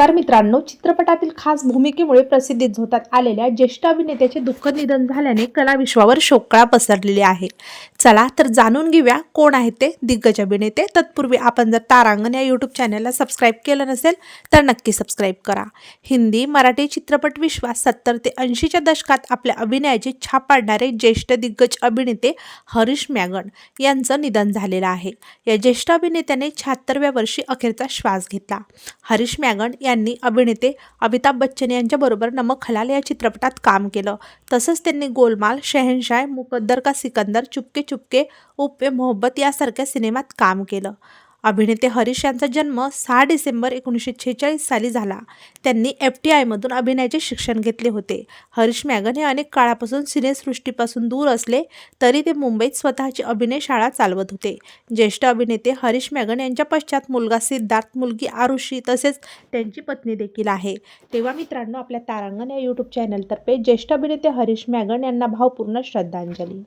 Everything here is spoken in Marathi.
नमस्कार मित्रांनो चित्रपटातील खास भूमिकेमुळे प्रसिद्धीत झोतात आलेल्या ज्येष्ठ अभिनेत्याचे दुःख निधन झाल्याने कलाविश्वावर शोकळा पसरलेली आहे. चला तर जाणून घेऊया कोण आहेत ते दिग्गज अभिनेते. तत्पूर्वी आपण जर तारांगण या यूट्यूब चॅनलला सबस्क्राईब केलं नसेल तर नक्की सबस्क्राईब करा. हिंदी मराठी चित्रपट विश्वात सत्तर ते ऐंशीच्या दशकात आपल्या अभिनयाची छाप पाडणारे ज्येष्ठ दिग्गज अभिनेते हरीश मॅगन यांचं निधन झालेलं आहे. या ज्येष्ठ अभिनेत्याने शहात्तरव्या वर्षी अखेरचा श्वास घेतला. हरीश मॅगन यांनी अभिनेते अमिताभ बच्चन यांच्याबरोबर नमक हलाल या चित्रपटात काम केलं. तसंच त्यांनी गोलमाल शहनशाह मुकद्दर का सिकंदर चुपके चुपके उपे मोहब्बत यासारख्या सिनेमात काम केलं. अभिनेते हरीश यांचा जन्म सहा डिसेंबर एकोणीसशे छेचाळीस साली झाला. त्यांनी एफ टी आयमधून अभिनयाचे शिक्षण घेतले होते. हरीश मॅगन हे अनेक काळापासून सिनेसृष्टीपासून दूर असले तरी ते मुंबईत स्वतःची अभिनय शाळा चालवत होते. ज्येष्ठ अभिनेते हरीश मॅगन यांच्या पश्चात मुलगा सिद्धार्थ मुलगी आरुषी तसेच त्यांची पत्नी देखील आहे. तेव्हा मित्रांनो आपल्या तारांगण या यूट्यूब चॅनलतर्फे ज्येष्ठ अभिनेते हरीश मॅगन यांना भावपूर्ण श्रद्धांजली.